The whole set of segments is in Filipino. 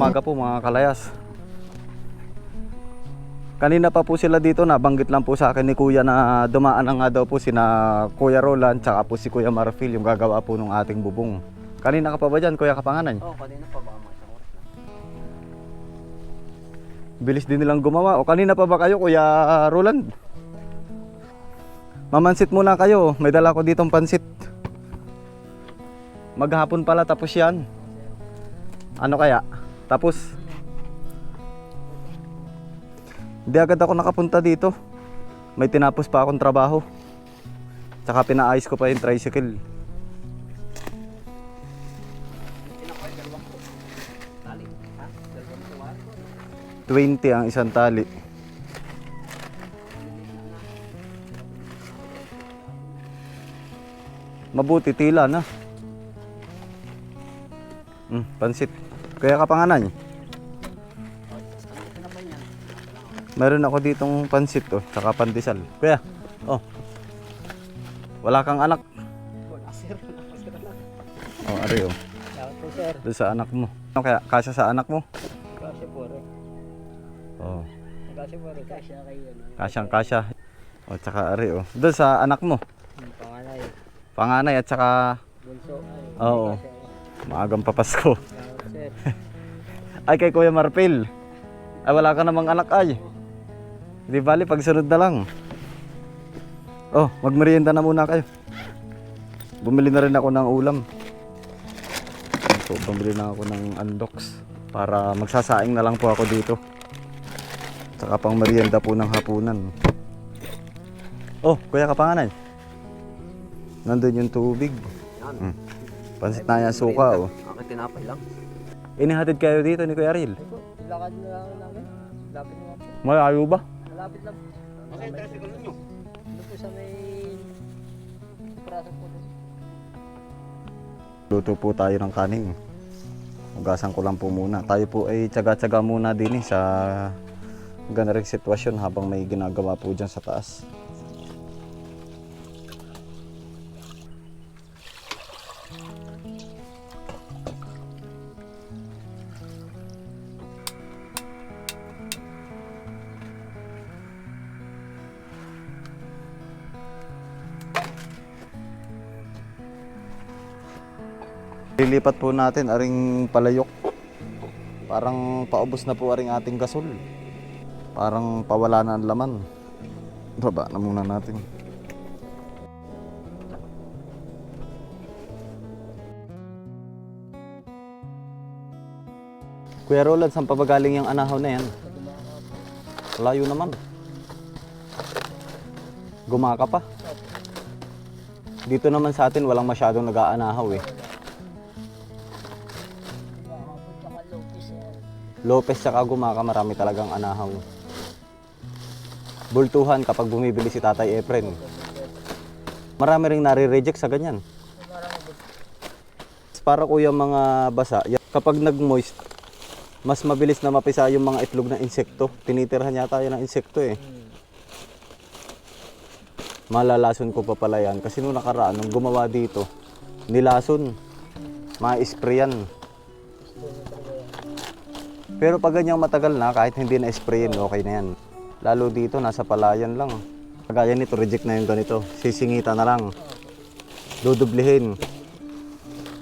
umaga po mga kalayas. Kanina pa po sila dito, nabanggit lang po sa akin ni Kuya na dumaan na nga daw po sina Kuya Roland tsaka po si Kuya Marfil yung gagawa po ng ating bubong. Kanina ka pa ba dyan, Kuya Kapanganan? Oo, kanina pa baka mga isang oras na. Bilis din nilang gumawa. O kanina pa ba kayo, Kuya Roland? Mamansit muna kayo. May dala ko ditong pansit. Maghapon pala tapos yan. Ano kaya? Tapos. Hindi agad ako nakapunta dito. May tinapos pa akong trabaho. Tsaka pinaayos ko pa yung tricycle. 20 ang isang tali. Mabuti tila na. Hmm, pansit. Kaya kapanganan. Naman yan? Meron ako ditong pansit oh, tsaka pandesal. Kuya, oh. Wala kang anak. Wala sir. Oh, ari oh. Doon sa anak mo. Ano kaya? Kasya sa anak mo? Kasya po rin. Oh, Kasya po rin. Kasya kayo. kasyang kasya. Oh, tsaka ari oh. Doon sa anak mo. Panganay. Panganay at tsaka Bunso. Oo. kasya. maagang papasko. Ay kay Kuya Marpil. Ay wala ka namang anak ay. Di bali pagsunod na lang. Oh, magmerienda na muna kayo. Bumili na rin ako ng ulam. So, bumili na ako ng undox para magsasaing na lang po ako dito. Saka pang merienda po ng hapunan. Oh, Kuya Kapanganay. Nandun yung tubig. Yan. Hmm. Pansit na yan suka oh. Akin tinapay lang. Inihatid kayo dito ni Kuya Ariel. Lakad na lang namin. Lapit naman po. Malayo ba? Malapit lang. Okay, tricycle nyo. Ano po sa may... Praso po doon. Luto po tayo ng kanin. Ugasan ko lang po muna. Tayo po ay tsaga-tsaga muna din eh, sa ganarang sitwasyon habang may ginagawa po dyan sa taas. Lilipat po natin aring palayok. Parang paubos na po aring ating gasol. Parang pawala na ang laman. Baba na muna natin. Kuya Roland, saan pa ba yung anahaw na yan? Layo naman. Gumaka pa. Dito naman sa atin walang masyadong nag-aanahaw eh. Lopez saka Gumaka marami talagang anahaw. Bultuhan kapag bumibili si Tatay Efren. Marami ring nare-reject sa ganyan. Para kuya mga basa, kapag nag-moist, mas mabilis na mapisa yung mga itlog ng insekto. Tinitirhan yata yan ng insekto eh. Malalason ko pa pala yan. Kasi nung nakaraan, nung gumawa dito, nilason. Ma-sprayan. Pero pag ganyang matagal na, kahit hindi na sprayin, okay na yan. Lalo dito, nasa palayan lang. Kagaya nito, reject na yung ganito. Sisingita na lang. Dudublihin.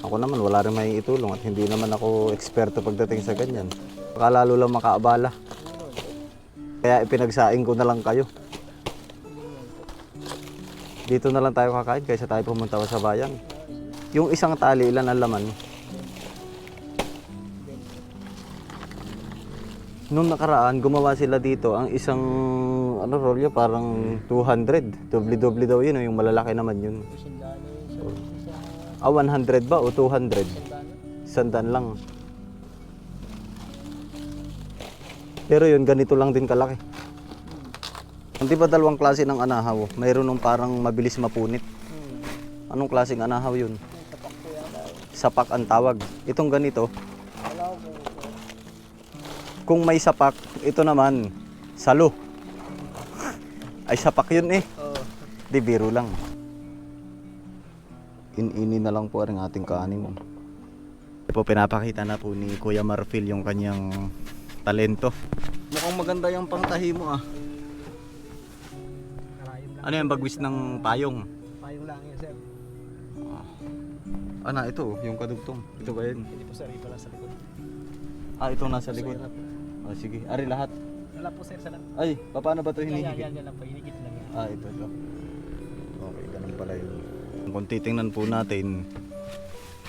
Ako naman, wala rin may itulong at hindi naman ako eksperto pagdating sa ganyan. Baka lalo lang makaabala. Kaya ipinagsaing ko na lang kayo. Dito na lang tayo kakain kaysa tayo pumunta sa bayan. Yung isang tali, ilan ang laman? Nung nakaraan, gumawa sila dito ang isang ano rolyo parang 200. Doble-doble daw yun, oh, yung malalaki naman yun. Ah, 100 ba o 200? Sandan lang. Pero yun, ganito lang din kalaki. Hindi ba dalawang klase ng anahaw? Mayroon nung parang mabilis mapunit. Anong klaseng anahaw yun? Sapak ang tawag. Itong ganito, kung may sapak, ito naman, salo. Ay sapak yun eh. Oo. Di biro lang. Inini na lang po ang ating kanin. Po pinapakita na po ni Kuya Marfil yung kanyang talento. Mukhang maganda yung pangtahi mo ah. Ano yung bagwis ng payong? Payong lang yan, sir. Ano ito, yung kadugtong. Ito ba yun? Hindi po, sir. Iba lang sa likod. Ah, ito nasa Sa likod. Ah, sige. Ari lahat. Wala po, sir. Sa lahat. Ay, paano ba ito hinihigit? yan, yan lang po. Hinigit lang yan. Ah, ito ito. Okay, ganun pala yun. Kung titingnan po natin,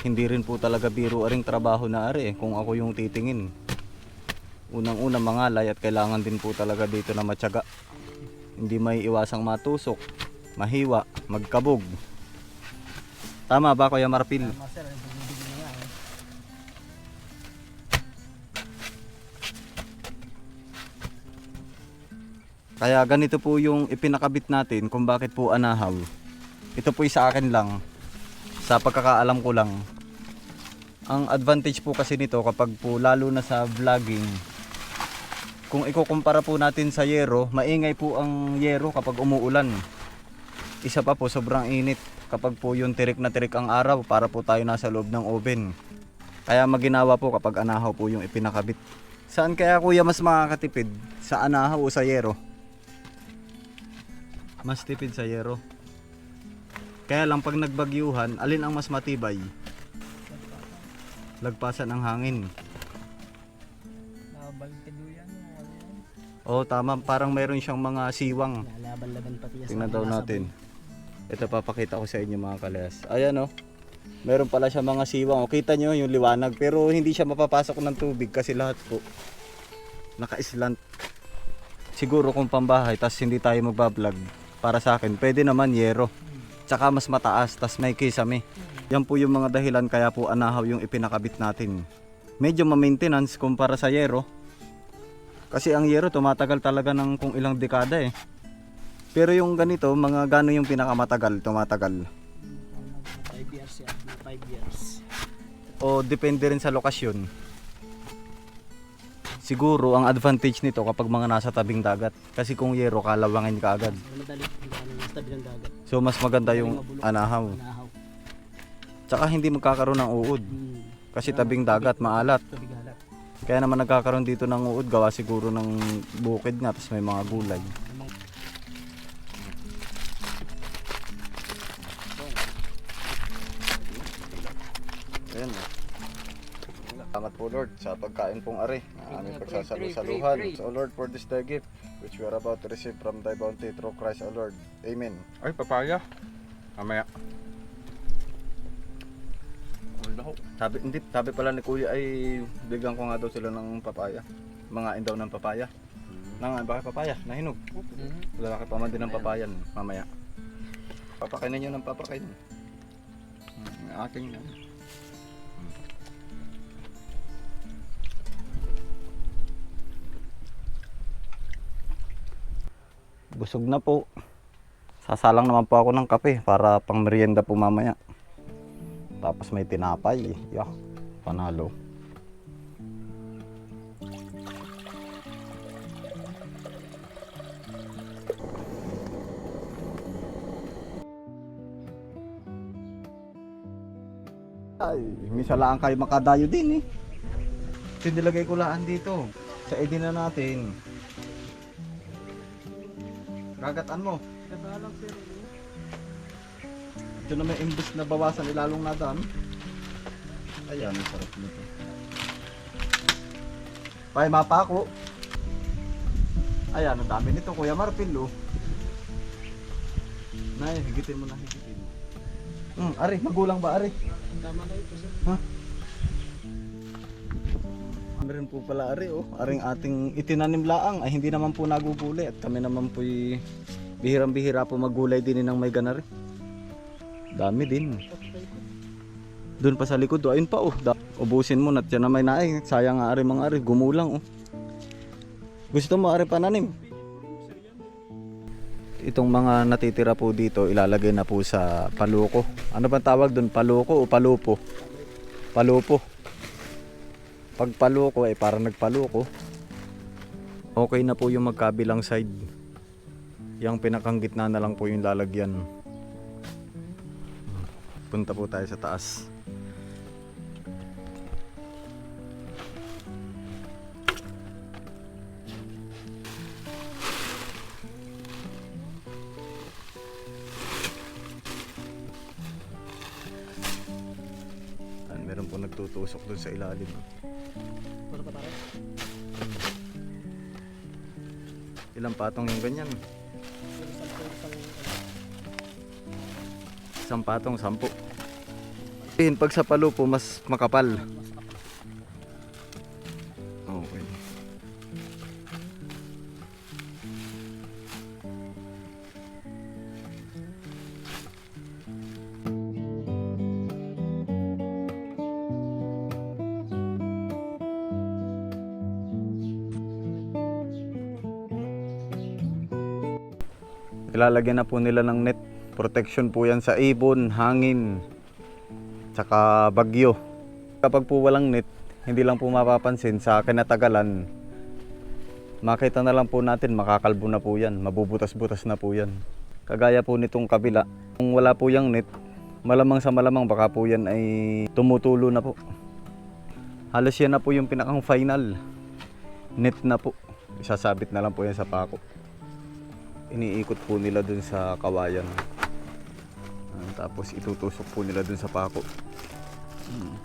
hindi rin po talaga biro aring trabaho na ari eh, kung ako yung titingin. Unang-una mangalay at kailangan din po talaga dito na matyaga. Hindi may iwasang matusok, mahiwa, magkabog. Tama ba Kuya Marpil? Tama, sir. Kaya ganito po yung ipinakabit natin kung bakit po anahaw. Ito po sa akin lang, sa pagkakaalam ko lang. Ang advantage po kasi nito kapag po lalo na sa vlogging, kung ikukumpara po natin sa yero, maingay po ang yero kapag umuulan. Isa pa po, sobrang init kapag po yung tirik na tirik ang araw para po tayo nasa loob ng oven. Kaya maginawa po kapag anahaw po yung ipinakabit. Saan kaya kuya mas makakatipid? Sa anahaw o sa yero? Mas tipid sa yero. Kaya lang pag nagbagyuhan, alin ang mas matibay? Lagpasan ng hangin. Ano? Oo, tama. Parang mayroon siyang mga siwang. Lalaban-laban pati Tingnan daw natin. Ito papakita ko sa inyo mga kalas. Ayan o. Meron pala siya mga siwang. O, kita nyo yung liwanag. Pero hindi siya mapapasok ng tubig kasi lahat po naka-slant. Siguro kung pambahay, tas hindi tayo magbablog. Para sa akin, pwede naman yero. Tsaka mas mataas, tas may kisame. Yan po yung mga dahilan kaya po anahaw yung ipinakabit natin. Medyo ma-maintenance kumpara sa yero. Kasi ang yero tumatagal talaga ng kung ilang dekada eh. Pero yung ganito, mga gano yung pinakamatagal, tumatagal. 5 years yan. 5 years. O depende rin sa lokasyon. Siguro ang advantage nito kapag mga nasa tabing dagat. Kasi kung yero, kalawangin ka agad. Madali. Nang tabi ng dagat. So mas maganda yung anahaw. Anahaw. Tsaka hindi magkakaroon ng uod. Hmm. Kasi tabing dagat, maalat. Kaya naman nagkakaroon dito ng uod, gawa siguro ng bukid nga, tapos may mga gulay. Lord sa pagkain pong ari na aming pagsasalusaluhan. So Lord for this thy gift which we are about to receive from thy bounty through Christ our Lord. Amen. Ay, papaya. Mamaya. Sabi, hindi, sabi pala ni Kuya ay bigyan ko nga daw sila ng papaya. Mga daw ng papaya. Nang bakit papaya? Nahinog. Lalaki pa man din ng papayan mamaya. Papakainin nyo ng papakainin. Hmm, aking yan. Busog na po. Sasalang naman po ako ng kape para pang merienda po mamaya. Tapos may tinapay. Yeah, panalo. Ay, misa lang kayo makadayo din eh. Kasi nilagay ko laan dito. Sa edin na natin. Gagatan mo. Nagalang sir. Ito na may imbus na bawasan ilalong na dami. Ayan, ang sarap nito. Pay mapa ako. Ayan, ang dami nito, Kuya Marpil, oh. Nay, higitin mo na, higitin mo. Hmm, ari, magulang ba, ari? Tama na ito sir. Ha? Meron po pala ari oh. Aring ating itinanim laang ay hindi naman po nagugulay at kami naman po bihirang-bihira po maggulay din ng may ganari. Dami din. Doon pa sa likod, oh, ayun pa oh. Ubusin mo na tiyan na may naay. Sayang nga ari mga ari, gumulang oh. Gusto mo ari pananim? Itong mga natitira po dito ilalagay na po sa paluko. Ano ba tawag doon? Paluko o palupo? Palupo. Pag paluko ay parang nagpaluko. Okay na po yung magkabilang side. Yung pinakang gitna na lang po yung lalagyan. Punta po tayo sa taas. Ako nagtutusok dun sa ilalim. Wala pa tayo. Ilang patong yung ganyan? Isang patong, sampu. Pag sa palo po, mas makapal. Okay. Ilalagyan na po nila ng net. Protection po yan sa ibon, hangin, tsaka bagyo. Kapag po walang net, hindi lang po mapapansin sa kinatagalan, makita na lang po natin makakalbo na po yan, mabubutas-butas na po yan. Kagaya po nitong kabila, kung wala po yung net, malamang sa malamang baka po yan ay tumutulo na po. Halos yan na po yung pinakang final. Net na po. Isasabit na lang po yan sa pako. Iniikot po nila dun sa kawayan. Ah, tapos itutusok po nila dun sa pako. Hmm.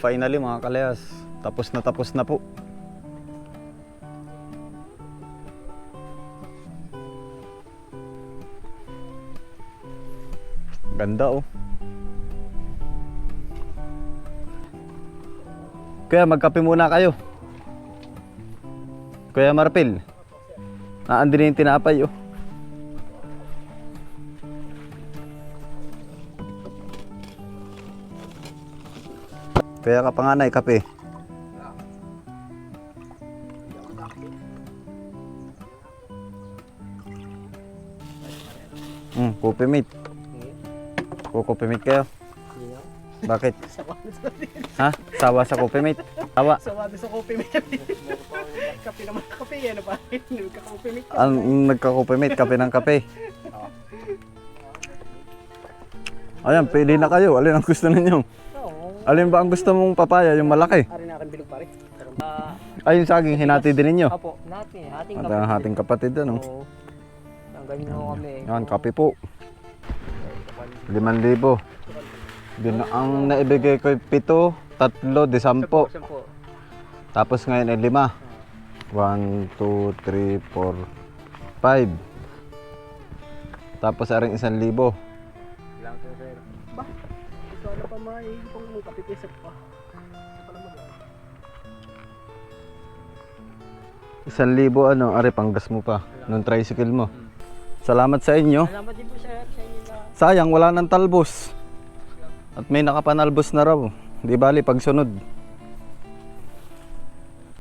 Finally mga kalayas, tapos na tapos na po. Ganda oh. Kaya magkape muna kayo. Kuya Marpil. Naandi na yung tinapay oh. Kaya ka panganay, kape. Hmm, coffee mate. Kukope mate kayo. Bakit? Ha? Sawa sa coffee mate? Sawa. Sawa sa coffee mate. kape naman kape yan ba? Nagka-coffee mate. Ang nagka-coffee mate, kape ng kape. Ayan, pili na kayo. Alin ang gusto ninyo? Alin ba ang gusto mong papaya? Yung malaki. Ari na akin bilog pare. Ah, Ay, yung saging, hinati din ninyo. apo, natin, ating At ang ating kapatid, ano? Oo. Tanggal nyo kami. Yan, kape po. 5,000. Din ang naibigay ko 7, 3, 10. Sampo. Sampo. Tapos ngayon ay 5. 1, 2, 3, 4, 5. Tapos aring 1,000. Pa may kung mong kape pisap pa. Sa pala mag Isang libo ano, are panggas mo pa. Nung tricycle mo. Salamat sa inyo. Salamat din po sir sa inyo na Sayang, wala nang talbos. At may nakapanalbos na raw. Di bali, pagsunod.